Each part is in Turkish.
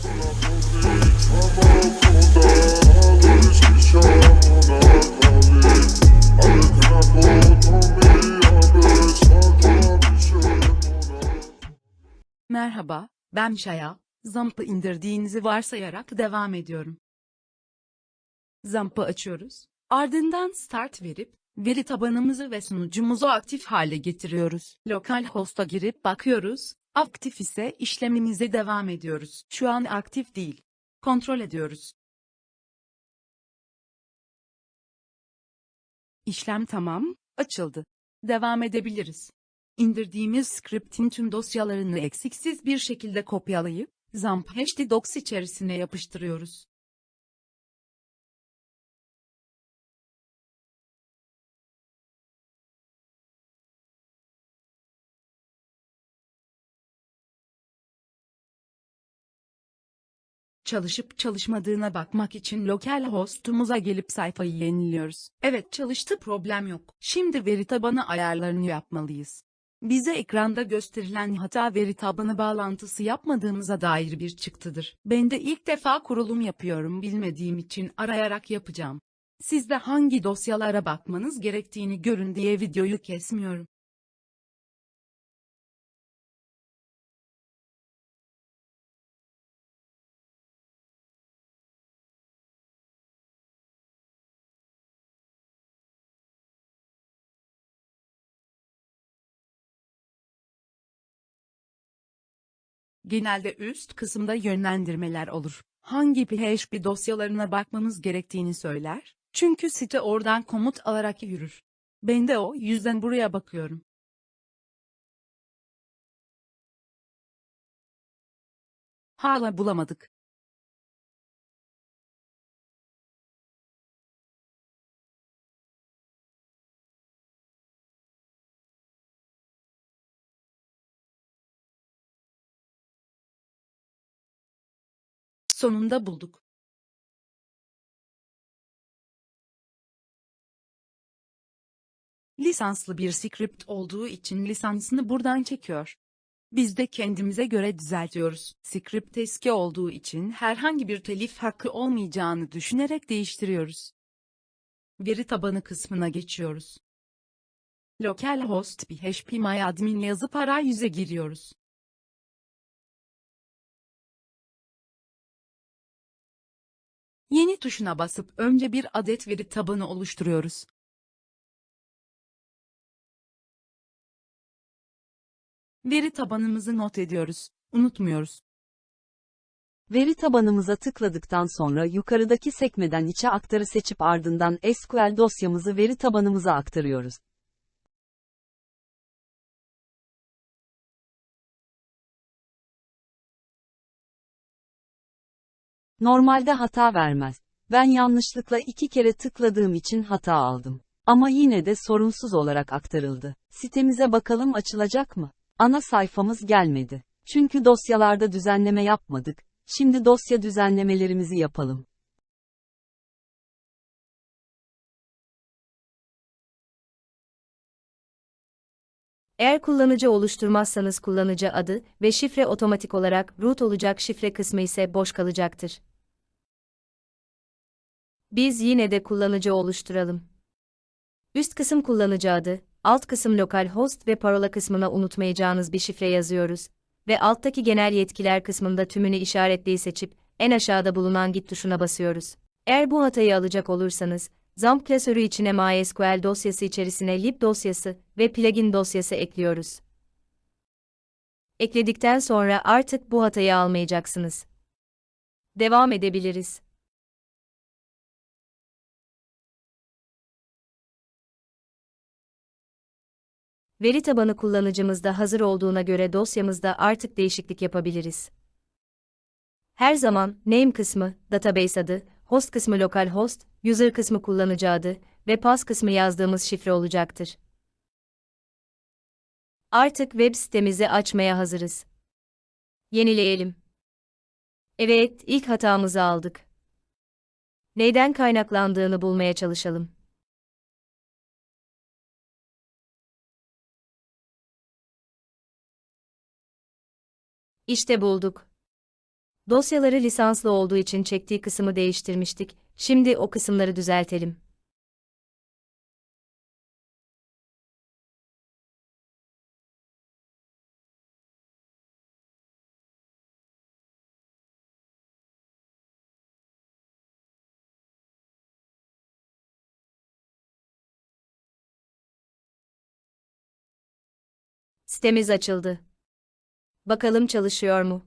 Merhaba, ben Şaya. Zamp'ı indirdiğinizi varsayarak devam ediyorum. Zamp'ı açıyoruz. Ardından start verip, veri tabanımızı ve sunucumuzu aktif hale getiriyoruz. Localhost'a girip bakıyoruz. Aktif ise işlemimize devam ediyoruz. Şu an aktif değil. Kontrol ediyoruz. İşlem tamam, açıldı. Devam edebiliriz. İndirdiğimiz script'in tüm dosyalarını eksiksiz bir şekilde kopyalayıp, ZAMP HDDocs içerisine yapıştırıyoruz. Çalışıp çalışmadığına bakmak için localhost'umuza gelip sayfayı yeniliyoruz. Evet çalıştı problem yok. Şimdi veri tabanı ayarlarını yapmalıyız. Bize ekranda gösterilen hata veri tabanı bağlantısı yapmadığımıza dair bir çıktıdır. Ben de ilk defa kurulum yapıyorum bilmediğim için arayarak yapacağım. Siz de hangi dosyalara bakmanız gerektiğini görün diye videoyu kesmiyorum. Genelde üst kısımda yönlendirmeler olur. Hangi PHP dosyalarına bakmamız gerektiğini söyler. Çünkü site oradan komut alarak yürür. Ben de o yüzden buraya bakıyorum. Hala bulamadık. Sonunda bulduk. Lisanslı bir script olduğu için lisansını buradan çekiyor. Biz de kendimize göre düzeltiyoruz. Script eski olduğu için herhangi bir telif hakkı olmayacağını düşünerek değiştiriyoruz. Veri tabanı kısmına geçiyoruz. Localhost php myadmin yazıp arayüze giriyoruz. Yeni tuşuna basıp önce bir adet veri tabanı oluşturuyoruz. Veri tabanımızı not ediyoruz, unutmuyoruz. Veri tabanımıza tıkladıktan sonra yukarıdaki sekmeden içe aktarı seçip ardından SQL dosyamızı veri tabanımıza aktarıyoruz. Normalde hata vermez. Ben yanlışlıkla iki kere tıkladığım için hata aldım. Ama yine de sorunsuz olarak aktarıldı. Sitemize bakalım açılacak mı? Ana sayfamız gelmedi. Çünkü dosyalarda düzenleme yapmadık. Şimdi dosya düzenlemelerimizi yapalım. Eğer kullanıcı oluşturmazsanız kullanıcı adı ve şifre otomatik olarak root olacak şifre kısmı ise boş kalacaktır. Biz yine de kullanıcı oluşturalım. Üst kısım kullanıcı adı, alt kısım localhost ve parola kısmına unutmayacağınız bir şifre yazıyoruz ve alttaki genel yetkiler kısmında tümünü işaretleyi seçip en aşağıda bulunan git tuşuna basıyoruz. Eğer bu hatayı alacak olursanız, XAMPP klasörü içine MySQL dosyası içerisine lib dosyası ve plugin dosyası ekliyoruz. Ekledikten sonra artık bu hatayı almayacaksınız. Devam edebiliriz. Veri tabanı kullanıcımızda hazır olduğuna göre dosyamızda artık değişiklik yapabiliriz. Her zaman name kısmı, database adı, host kısmı localhost, user kısmı kullanıcı adı ve pass kısmı yazdığımız şifre olacaktır. Artık web sitemizi açmaya hazırız. Yenileyelim. Evet, ilk hatamızı aldık. Neyden kaynaklandığını bulmaya çalışalım. İşte bulduk. Dosyaları lisanslı olduğu için çektiği kısmı değiştirmiştik. Şimdi o kısımları düzeltelim. Sitemiz açıldı. Bakalım çalışıyor mu?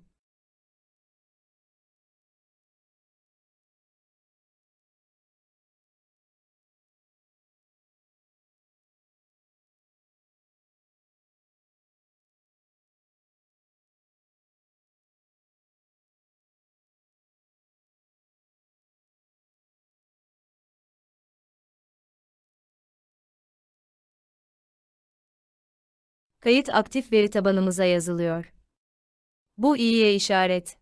Kayıt aktif veri tabanımıza yazılıyor. Bu iyiye işaret.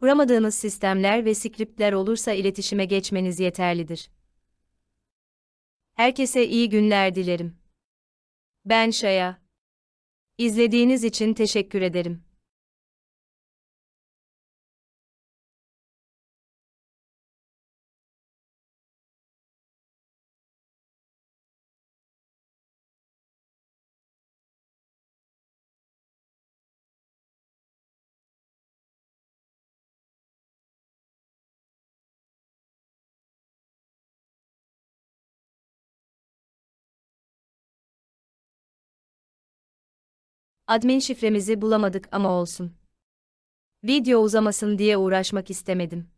Kuramadığınız sistemler ve skriptler olursa iletişime geçmeniz yeterlidir. Herkese iyi günler dilerim. Ben Şaya. İzlediğiniz için teşekkür ederim. Admin şifremizi bulamadık ama olsun. Video uzamasın diye uğraşmak istemedim.